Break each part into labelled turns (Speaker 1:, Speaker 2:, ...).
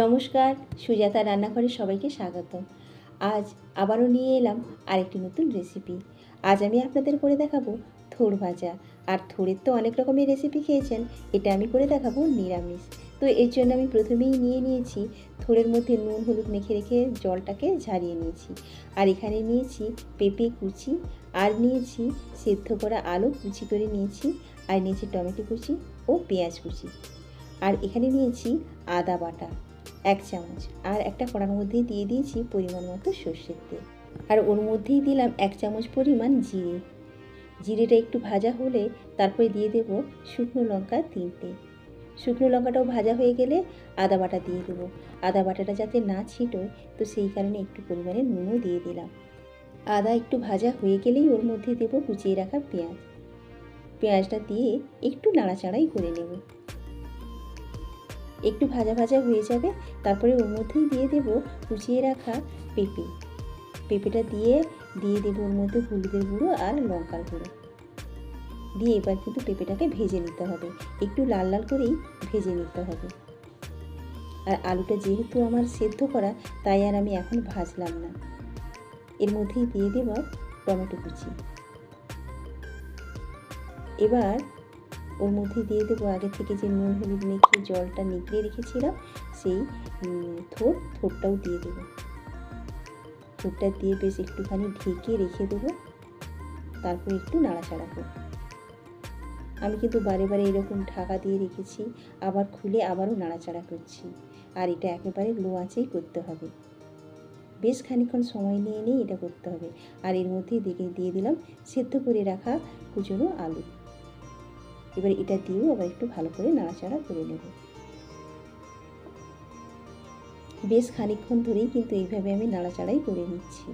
Speaker 1: নমস্কার, সুজাতা রান্নাঘরে সবাইকে স্বাগত আজ আবারও নিয়ে এলাম আরেকটি নতুন রেসিপি আজ আমি আপনাদের করে দেখাবো থোড় ভাজা। আর থোড়ের তো অনেক রকমের রেসিপি খেয়েছেন, এটা আমি করে দেখাবো নিরামিষ। তো এর জন্য আমি প্রথমেই নিয়ে নিয়েছি থোড়ের মধ্যে নুন, হলুদ মেখে রেখে জলটাকে ঝারিয়ে নিয়েছি। আর এখানে নিয়েছি পেঁপে কুচি, আর নিয়েছি সেদ্ধ করা আলু কুচি করে নিয়েছি, আর নিয়েছি টমেটো কুচি ও পেঁয়াজ কুচি। আর এখানে নিয়েছি আদা বাটা। এক চামচ। আর একটা কড়ার মধ্যে দিয়ে দিয়েছি পরিমাণ মতো সর্ষের তেল। আর ওর মধ্যেই দিলাম এক চামচ পরিমাণ জিরে। জিরেটা একটু ভাজা হলে তারপরে দিয়ে দেব শুকনো লঙ্কা তিনটে শুকনো লঙ্কাটাও ভাজা হয়ে গেলে আদা বাটা দিয়ে দেবো। আদা বাটাটা যাতে না ছিটোয় তো সেই কারণে একটু পরিমাণে নুনও দিয়ে দিলাম। আদা একটু ভাজা হয়ে গেলেই ওর মধ্যে দেবো কুচিয়ে রাখা পেঁয়াজ। পেঁয়াজটা দিয়ে একটু নাড়াচাড়াই করে নেব। একটু ভাজা ভাজা হয়ে যাবে, তারপরে ওর মধ্যেই দিয়ে দেব কুচিয়ে রাখা পেঁপে। পেঁপেটা দিয়ে দিয়ে দেবো ওর মধ্যে হলুদের গুঁড়ো আর লঙ্কার গুঁড়ো। দিয়ে এবার কিন্তু পেঁপেটাকে ভেজে নিতে হবে। একটু লাল লাল করেই ভেজে নিতে হবে। আর আলুটা যেহেতু আমার সেদ্ধ করা, তাই আর আমি এখন ভাজলাম না। এর মধ্যেই দিয়ে দেব টমেটো কুচি। এবার ওর মধ্যে দিয়ে দেবো আগে থেকে যে নুন, হলুদ মেখে জলটা নিগড়ে রেখেছিলাম, সেই থোট থোটটাও দিয়ে দেবো। থোটটা দিয়ে বেশ একটুখানি ঢেকে রেখে দেবো, তারপর একটু নাড়াচাড়া করব। আমি কিন্তু বারে বারে এরকম ঢাকা দিয়ে রেখেছি, আবার খুলে আবারও নাড়াচাড়া করছি, আর এটা একেবারে লো আঁচেই করতে হবে। বেশ খানিক্ষণ সময় নিয়ে নিয়ে এটা করতে হবে, আর এর মধ্যেই দেখে দিয়ে দিলাম সেদ্ধ করে রাখা কুচনো আলু। এবার এটা দিয়েও আবার একটু ভালো করে নাড়াচাড়া করে নেব। বেশ খানিক্ষণ ধরেই কিন্তু এইভাবে আমি নাড়াচাড়াই করে নিচ্ছি।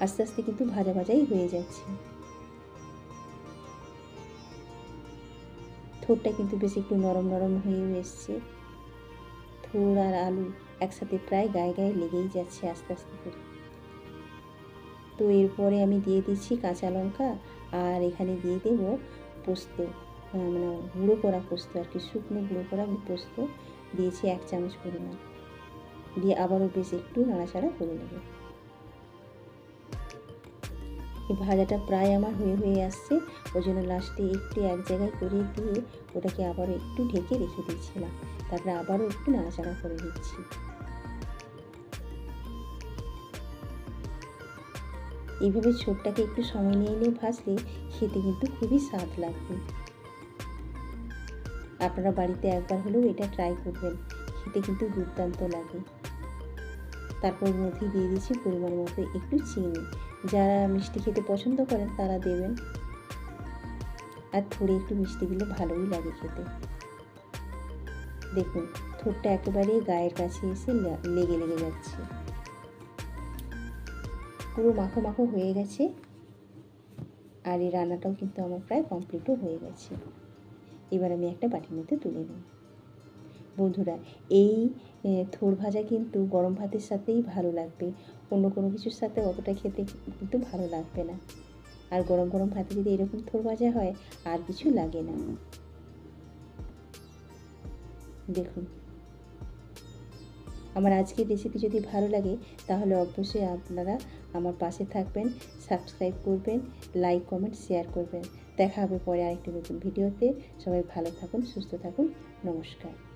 Speaker 1: আস্তে আস্তে কিন্তু ভাজা ভাজাই হয়ে যাচ্ছে। থোরটা কিন্তু বেশ একটু নরম নরম হয়েও এসছে। থোর আর আলু একসাথে প্রায় গায়ে গায়ে লেগেই যাচ্ছে আস্তে আস্তে করে। তো এরপরে আমি দিয়ে দিচ্ছি কাঁচা লঙ্কা আর এখানে দিয়ে দেব পোস্ত মানে গুঁড়ো করা পোস্ত আর কি, শুকনো গুঁড়ো করা পোস্ত। দিয়েছি এক চামচ পরিমাণ। দিয়ে আবারও বেশ একটু নাড়াচাড়া করে নেব। এই ভাজাটা প্রায় আমার হয়ে হয়ে আসছে, ওই জন্য লাস্টে একটু এক জায়গায় করে দিয়ে ওটাকে আবারও একটু ঢেকে রেখে দিচ্ছিলাম তারপরে আবারও একটু নাড়াচাড়া করে দিচ্ছি এইভাবে ছোটটাকে একটু সময় নিয়ে নিয়ে ভাজলে খেতে কিন্তু খুবই স্বাদ লাগবে। আপনারা বাড়িতে একবার হলেও এটা ট্রাই করবেন, খেতে কিন্তু দুর্দান্ত লাগে। তারপর মধ্যে দিয়ে দিচ্ছি পরিমাণ মতো একটু চিনি। যারা মিষ্টি খেতে পছন্দ করেন তারা দেবেন। আর থোড়ে একটু মিষ্টি দিলে ভালোই লাগে খেতে। দেখুন থোরটা একেবারে গায়ের কাছে এসে লেগে লেগে যাচ্ছে। পুরো মাখো মাখো হয়ে গেছে। আর এই রান্নাটাও কিন্তু আমার প্রায় কমপ্লিটও হয়ে গেছে। এবার আমি একটা বাটির মধ্যে তুলে নিই বন্ধুরা, এই থোর ভাজা কিন্তু গরম ভাতের সাথেই ভালো লাগবে। অন্য কোনো কিছুর সাথে অতটা খেতে কিন্তু ভালো লাগবে না। আর গরম গরম ভাতে যদি এরকম থোর ভাজা হয়, আর কিছু লাগে না। দেখুন আমার আজকের রেসিপি যদি ভালো লাগে, তাহলে অবশ্যই আপনারা আমার পাশে থাকবেন সাবস্ক্রাইব করবেন লাইক কমেন্ট শেয়ার করবেন। দেখা হবে পরে আরেকটি নতুন ভিডিওতে সবাই ভালো থাকুন, সুস্থ থাকুন। নমস্কার।